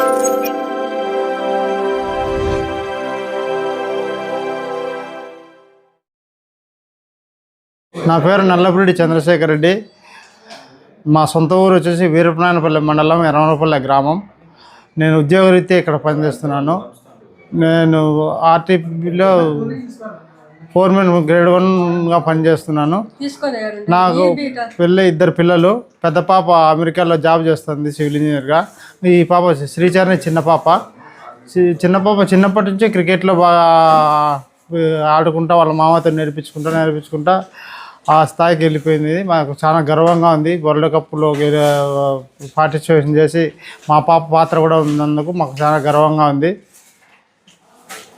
నా పేరు నల్లపురెడ్డి చంద్రశేఖర్ రెడ్డి. మా సొంత ఊరు వచ్చేసి వీరపనాయనపల్లి మండలం ఎర్రమనపల్లి గ్రామం. నేను ఉద్యోగరీత్యా ఇక్కడ పనిచేస్తున్నాను. నేను ఆర్టీపీలో ఫోర్మెన్ గ్రేడ్ వన్గా పనిచేస్తున్నాను. నాకు పిల్ల ఇద్దరు పిల్లలు పెద్ద పాప అమెరికాలో జాబ్ చేస్తుంది సివిల్ ఇంజనీర్గా. ఈ పాప శ్రీచరణి చిన్న పాప. చిన్న పాప చిన్నప్పటి నుంచి క్రికెట్లో బాగా ఆడుకుంటా వాళ్ళ మామతో నేర్పించుకుంటా నేర్పించుకుంటా ఆ స్థాయికి వెళ్ళిపోయింది. మాకు చాలా గర్వంగా ఉంది. వరల్డ్ కప్లో పార్టిసిపేషన్ చేసి మా పాప పాత్ర కూడా ఉన్నందుకు మాకు చాలా గర్వంగా ఉంది మీరు ఎప్పుడైనా క్రికెట్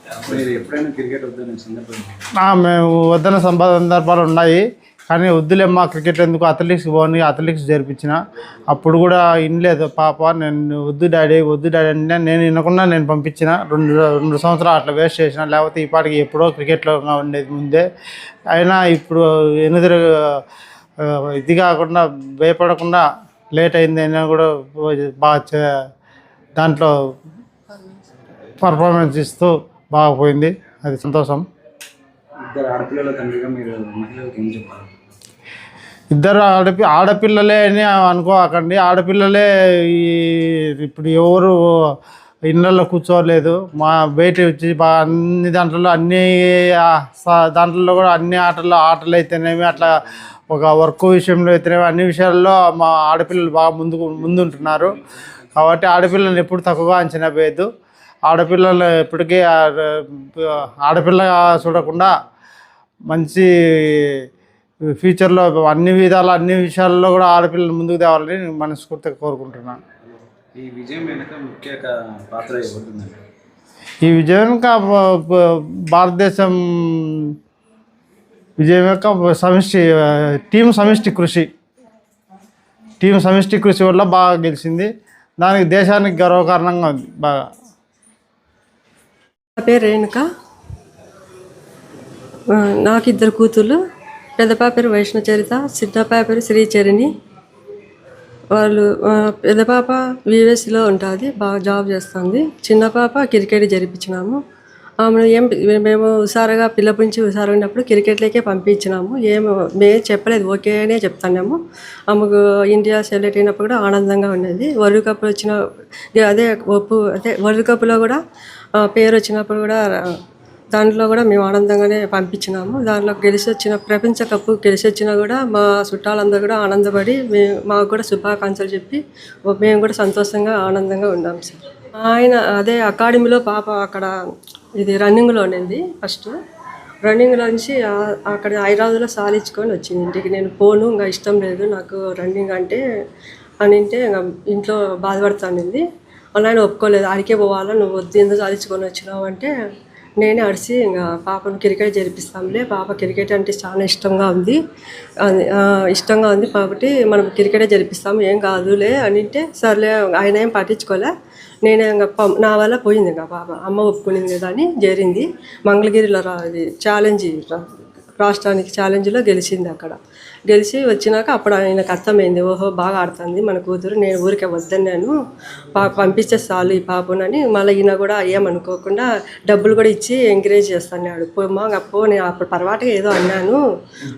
వద్దనే సందర్భం ఆ, మేము వద్దన సందర్భాలు ఉన్నాయి. కానీ వద్దులేమ్మా క్రికెట్ ఎందుకు? అథ్లెటిక్స్ పోని అథ్లెటిక్స్ జరిపించిన. అప్పుడు కూడా వినలేదు పాప నేను వద్దు డాడీ వద్దు డాడీ అంటే నేను వినకుండా నేను పంపించిన. రెండు రెండు సంవత్సరాలు అట్లా వేస్ట్ చేసిన. లేకపోతే ఈ పాటికి ఎప్పుడో క్రికెట్లో ఉండేది ముందే. అయినా ఇప్పుడు ఎనుదిరు ఇది కాకుండా భయపడకుండా లేట్ అయింది అయినా కూడా బాగా చే- దాంట్లో పర్ఫార్మెన్స్ ఇస్తూ బాగా పోయింది అది సంతోషం. ఇద్దరు ఆడపిల్లల తండ్రిగా మీరు మహిళలకు ఏం చెప్పాలి? ఇద్దరు ఆడపి ఆడపిల్లలే అని అనుకోకండి. ఆడపిల్లలే ఈ ఇప్పుడు ఎవరు ఇళ్ళల్లో కూర్చోలేదు. మా బయట వచ్చి బాగా అన్ని దాంట్లో అన్ని దాంట్లో కూడా అన్ని ఆటల్లో ఆటలు అయితేనేమి అట్లా ఒక వర్క్ విషయంలో అయితేనేమి అన్ని విషయాల్లో మా ఆడపిల్లలు బాగా ముందుకు ముందుంటున్నారు. కాబట్టి ఆడపిల్లల్ని ఎప్పుడు తక్కువగా అంచనా వేయద్దు. ఆడపిల్లలు ఎప్పటికీ ఆ- ఆడపిల్లగా చూడకుండా మంచి ఫ్యూచర్లో అన్ని విధాల అన్ని విషయాల్లో కూడా ఆడపిల్లలు ముందుకు తేవాలని నేను మనస్ఫూర్తిగా కోరుకుంటున్నాను. ఈ విజయం వెనుక ముఖ్య పాత్ర ఈ విజయం యొక్క భారతదేశం విజయం యొక్క సమిష్టి టీం సమిష్టి కృషి. టీం సమిష్టి కృషి వల్ల బాగా గెలిచింది. దానికి దేశానికి గర్వకారణంగా ఉంది బాగా. నా పేరు రేణుక. నాకు ఇద్దరు కూతుళ్ళు పెద్ద పాప పేరు వైష్ణవ చరిత చిన్న పేరు శ్రీచరిణి. వాళ్ళు పెద్దపాప పెద్ద పాప ఉంటుంది బాగా జాబ్ చేస్తుంది. చిన్న పాప క్రికెట్ జరిపించినాము. ఆమెను ఏం మేము హుషారుగా పిల్లప్పటి నుంచి హుషారు ఉన్నప్పుడు క్రికెట్లోకే పంపించినాము. ఏం మేము చెప్పలేదు ఓకే అనే చెప్తున్నాము. ఆమెకు ఇండియా సెలెక్ట్ అయినప్పుడు కూడా ఆనందంగా ఉండేది వరల్డ్ కప్ వచ్చిన అదే ఒప్పు అదే వరల్డ్ కప్లో కూడా పేరు వచ్చినప్పుడు కూడా దాంట్లో కూడా మేము ఆనందంగానే పంపించినాము. దాంట్లో గెలిచి వచ్చిన ప్రపంచ కప్పు గెలిచి వచ్చినా కూడా మా చుట్టాలందరూ కూడా ఆనందపడి మేము మాకు కూడా శుభాకాంక్షలు చెప్పి మేము కూడా సంతోషంగా ఆనందంగా ఉన్నాం సార్. ఆయన అదే అకాడమీలో పాప అక్కడ ఇది రన్నింగ్లో ఉండింది ఫస్ట్. రన్నింగ్లో నుంచి అక్కడ హైదరాబాద్లో సాధించుకొని వచ్చింది. ఇంటికి నేను పోను ఇంకా ఇష్టం లేదు నాకు రన్నింగ్ అంటే అని అంటే ఇంకా ఇంట్లో బాధపడుతుంది ఆయన ఒప్పుకోలేదు. ఆడికే పోవాలా? నువ్వు వద్దు ఎందుకు సాధించుకొని వచ్చినావు అంటే నేనే అడిసి ఇంకా పాపను క్రికెట్ జరిపిస్తాంలే. పాప క్రికెట్ అంటే చాలా ఇష్టంగా ఉంది. అది, ఇష్టంగా ఉంది కాబట్టి మనం క్రికెటే జరిపిస్తాము. ఏం కాదులే అని అంటే సర్లే ఆయన ఏం పట్టించుకోలే. నేనే ఇంకా పం- నా వల్ల పోయింది ఇంకా పాప. అమ్మ ఒప్పుకునింది కదా అని జరిగింది మంగళగిరిలో రా ఛాలెంజ్ రాష్ట్రానికి ఛాలెంజ్లో గెలిచింది అక్కడ. గెలిచి వచ్చినాక అప్పుడు ఆయనకు అర్థమైంది ఓహో బాగా ఆడుతుంది మన కూతురు నేను ఊరికే వద్దన్నాను పా పంపిస్తే చాలు ఈ పాపనని మళ్ళీ ఈయన కూడా ఏమనుకోకుండా డబ్బులు కూడా ఇచ్చి ఎంకరేజ్ చేస్తున్నాడు పోమ్మా ఇంకా పో నేను అప్పుడు పర్వాటగా ఏదో అన్నాను.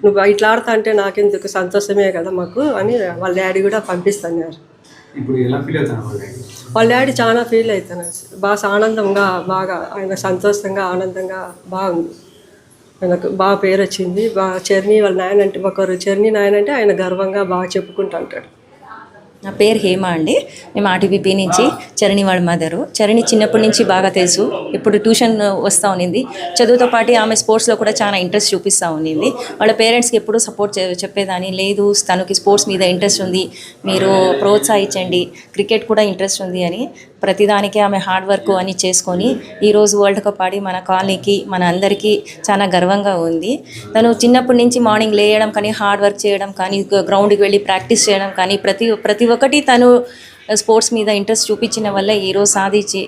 నువ్వు ఇట్లా ఆడుతా అంటే నాకెందుకు సంతోషమే కదా మాకు అని వాళ్ళ డాడీ కూడా పంపిస్తున్నారు. అవుతాను వాళ్ళ వాళ్ళ డాడీ చాలా ఫీల్ అవుతున్నారు. బాగా ఆనందంగా బాగా ఆయన సంతోషంగా ఆనందంగా బాగుంది. ఆయనకు బాగా పేరు వచ్చింది. బాగా చర్ని వాళ్ళ నాయన అంటే ఒకరు చర్ని నాయన అంటే ఆయన గర్వంగా బాగా చెప్పుకుంటూ ఉంటాడు. నా పేరు హేమ అండి. మేము ఆర్టీపీపీ నుంచి చరణి వాళ్ళ మదరు. చరణి చిన్నప్పటి నుంచి బాగా తెలుసు. ఇప్పుడు ట్యూషన్ వస్తూ ఉన్నింది చదువుతో పాటు ఆమె స్పోర్ట్స్లో కూడా చాలా ఇంట్రెస్ట్ చూపిస్తూ ఉన్నింది వాళ్ళ పేరెంట్స్కి ఎప్పుడూ సపోర్ట్ చెప్పేదాన్ని. లేదు తనకి స్పోర్ట్స్ మీద ఇంట్రెస్ట్ ఉంది. మీరు ప్రోత్సహించండి. క్రికెట్ కూడా ఇంట్రెస్ట్ ఉంది అని ప్రతిదానికి ఆమె హార్డ్ వర్క్ అని చేసుకొని ఈరోజు వరల్డ్ కప్ ఆడి మన కాలనీకి మన అందరికీ చాలా గర్వంగా ఉంది. తను చిన్నప్పటి నుంచి మార్నింగ్ లేయడం కానీ హార్డ్ వర్క్ చేయడం కానీ గ్రౌండ్కి వెళ్ళి ప్రాక్టీస్ చేయడం కానీ ప్రతి ప్రతి ఒక్కటి తను స్పోర్ట్స్ మీద ఇంట్రెస్ట్ చూపించిన వల్ల ఈరోజు సాధించి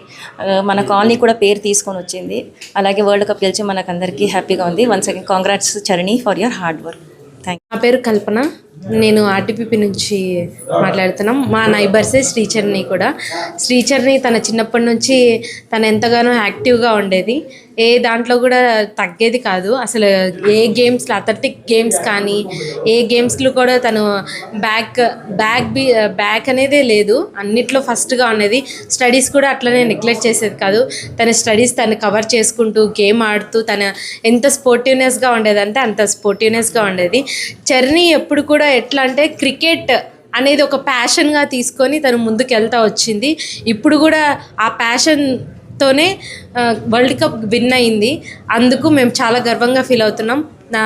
మన కాలనీ కూడా పేరు తీసుకొని వచ్చింది. అలాగే వరల్డ్ కప్ గెలిచి మనకందరికీ హ్యాపీగా ఉంది. Once again congrats Charani for your hard work thank నా పేరు కల్పన. నేను ఆర్టీపీపీ నుంచి మాట్లాడుతున్నాం. మా నైబర్సే శ్రీచర్ని కూడా. శ్రీచర్ని తన చిన్నప్పటి నుంచి తను ఎంతగానో యాక్టివ్గా ఉండేది. ఏ దాంట్లో కూడా తగ్గేది కాదు. అసలు ఏ గేమ్స్లో అథ్లెటిక్ గేమ్స్ కానీ ఏ గేమ్స్లో కూడా తను బ్యాక్ బ్యాక్ బి బ్యాక్ అనేదే లేదు. అన్నిట్లో ఫస్ట్గా ఉండేది. స్టడీస్ కూడా అట్లనే నెగ్లెక్ట్ చేసేది కాదు. తన స్టడీస్ తను కవర్ చేసుకుంటూ గేమ్ ఆడుతూ తన ఎంత స్పోర్టివ్నెస్గా ఉండేదంటే అంత స్పోర్టివ్నెస్గా ఉండేది. చర్ని ఎప్పుడు కూడా ఎట్లా అంటే క్రికెట్ అనేది ఒక ప్యాషన్గా తీసుకొని తను ముందుకెళ్తా వచ్చింది. ఇప్పుడు కూడా ఆ ప్యాషన్తోనే వరల్డ్ కప్ విన్ అయింది. అందుకు మేము చాలా గర్వంగా ఫీల్ అవుతున్నాం. నా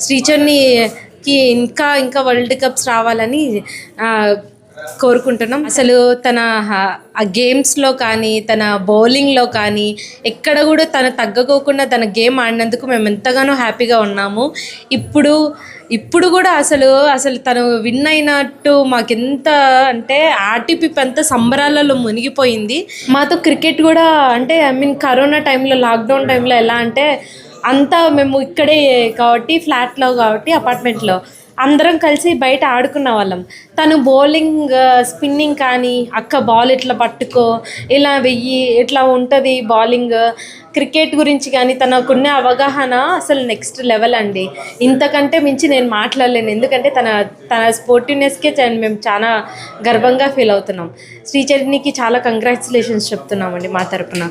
శ్రీచర్నికి ఇంకా ఇంకా వరల్డ్ కప్స్ రావాలని కోరుకుంటున్నాం. అసలు తన ఆ గేమ్స్లో కానీ తన బౌలింగ్లో కానీ ఎక్కడ కూడా తను తగ్గకోకుండా తన గేమ్ ఆడినందుకు మేము ఎంతగానో హ్యాపీగా ఉన్నాము. ఇప్పుడు ఇప్పుడు కూడా అసలు అసలు తను విన్ అయినట్టు మాకెంత అంటే ఆర్టీపీ అంతా సంబరాలలో మునిగిపోయింది. మాతో క్రికెట్ కూడా అంటే ఐ మీన్ కరోనా టైంలో లాక్డౌన్ టైంలో ఎలా అంటే అంతా మేము ఇక్కడే కాబట్టి ఫ్లాట్లో కాబట్టి అపార్ట్మెంట్లో అందరం కలిసి బయట ఆడుకున్న వాళ్ళం. తను బౌలింగ్ స్పిన్నింగ్ కానీ అక్క బాల్ ఇట్లా పట్టుకో ఇలా వెయ్యి ఇట్లా ఉంటుంది బౌలింగ్ క్రికెట్ గురించి కానీ తనకున్న అవగాహన అసలు నెక్స్ట్ లెవెల్ అండి. ఇంతకంటే మించి నేను మాట్లాడలేను. ఎందుకంటే తన తన స్పోర్టివ్నెస్కే మేము చాలా గర్వంగా ఫీల్ అవుతున్నాం. శ్రీచరణికి చాలా కంగ్రాచులేషన్స్ చెప్తున్నామండి మా తరపున.